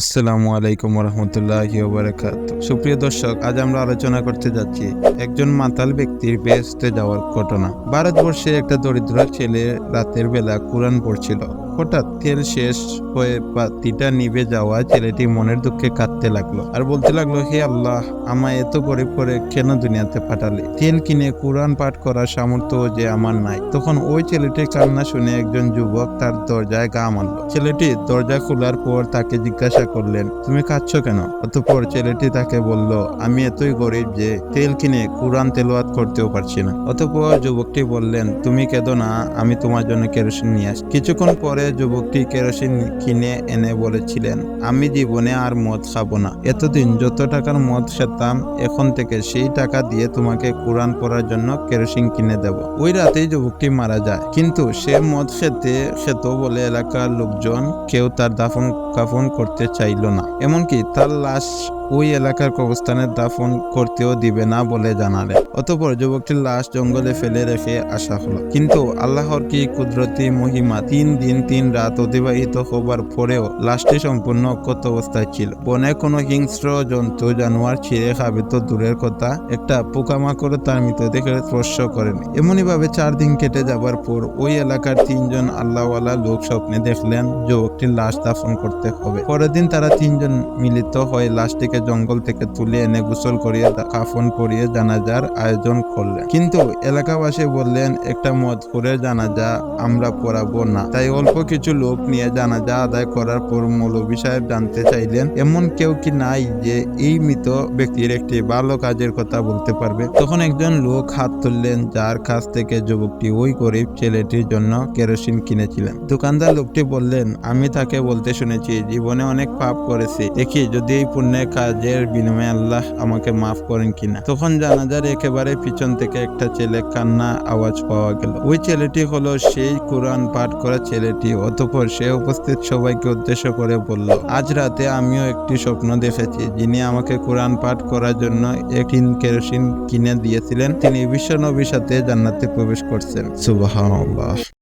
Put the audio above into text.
আসসালামু আলাইকুম রহমতুল্লাহি ওবরাকাত সুপ্রিয় দর্শক, আজ আমরা আলোচনা করতে যাচ্ছি একজন মাতাল ব্যক্তির বেহেস্তে যাওয়ার ঘটনা। ভারতবর্ষে একটা দরিদ্র ছেলে রাতের বেলা কোরআন পড়ছিল। হঠাৎ তেল শেষ হয়ে বাতিটা নিভে যাওয়া ছেলেটি মনের দুঃখে কাঁদতে লাগল আর বলতে লাগল, হে আল্লাহ, আমায় এত গরিব করে কেন দুনিয়াতে পাঠালে? তেল কিনে কোরআন পাঠ করার সামর্থ্য যে আমার নাই। তখন ওই ছেলেটির কান্না শুনে একজন যুবক তার দরজায় গা মারল। ছেলেটি দরজা খোলার পর তাকে জিজ্ঞাসা করলেন, তুমি কাঁদছো কেন? অতঃপর ছেলেটি তাকে বলল, আমি এতই গরিব যে তেল কিনে কোরআন তেলোয়াত করতেও পারছি না। অতঃপর যুবকটি বললেন, তুমি কেঁদো না, আমি তোমার জন্য কেরোসিন নিয়ে আসি কিছুক্ষণ পরে যুবকটি কেরোসিন কিনে এনে বলেছিলেন, আমি জীবনে আর মদ খাব না। এতদিন যত টাকার মদ খেতাম, এখন থেকে সেই টাকা দিয়ে তোমাকে কোরআন পড়ার জন্য কেরোসিন কিনে দেব। ওই রাতেই যুবকটি মারা যায়। কিন্তু সে মদ খেতে, খেত বলে এলাকার লোকজন কেউ তার দাফন কাফন করতে চাইল না। এমনকি তার লাশ ওই এলাকার কবরস্থানে দাফন করতেও দিবে না বলে জানালেন অতঃপর যুবকটির লাশ জঙ্গলে ফেলে রেখে আসা হলো। কিন্তু আল্লাহর কি কুদরতি মহিমা? তিন দিন তিন রাত অতিবাহিত হবার পরেও লাশটি সম্পূর্ণ অক্ষত অবস্থায় ছিল। বনে কোনো হিংস্র জন্তু, জানোয়ার, ছিঁড়ে খাবে তো দূরের কথা। একটা পোকামাকড় তার মৃতদেহের স্পর্শ করেনি। এমনই ভাবে চার দিন কেটে যাবার পর ওই এলাকার তিনজন আল্লাহওয়ালা লোক স্বপ্নে দেখলেন যুবকটির লাশ দাফন করতে হবে। পরের দিন তারা তিনজন মিলিত হয়ে লাশটিকে জঙ্গল থেকে তুলে এনে গোসল করিয়ে, কাফন করিয়ে জানাজার আয়োজন করলেন। কিন্তু এলাকাবাসী বললেন, একটা মদপুরের জানাজা আমরা পড়াবো না। তাই অল্প কিছু লোক নিয়ে জানাজা আদায় করার পর মৌলভী সাহেব জানতে চাইলেন, এমন কেউ কি নাই যে এই মৃত ব্যক্তির একটি ভালো কাজের কথা বলতে পারবে? তখন একজন লোক হাত তুললেন, যার কাছ থেকে যুবকটি ওই গরিব ছেলেটির জন্য কেরোসিন কিনেছিলেন। দোকানদার লোকটি বললেন, আমি তাকে বলতে শুনেছি জীবনে অনেক পাপ করেছি। দেখি যদি এই পুণ্যের কাজের বিনিময়ে আল্লাহ আমাকে মাফ করেন কিনা? তখন জানা জানাজার একেবারে পিছন থেকে একটা ছেলে কান্না আওয়াজ পাওয়া গেল। ওই ছেলেটি হলো সেই কোরআন পাঠ করা ছেলেটি। অতঃপর সে উপস্থিত সবাইকে উদ্দেশ্য করে বলল, আজ রাতে আমিও একটি স্বপ্ন দেখেছি। যিনি আমাকে কোরআন পাঠ করার জন্য একটি কেরোসিন কিনে দিয়েছিলেন, তিনি বিশ্ব নবীর সাথে জান্নাতে প্রবেশ করছেন। সুবাহ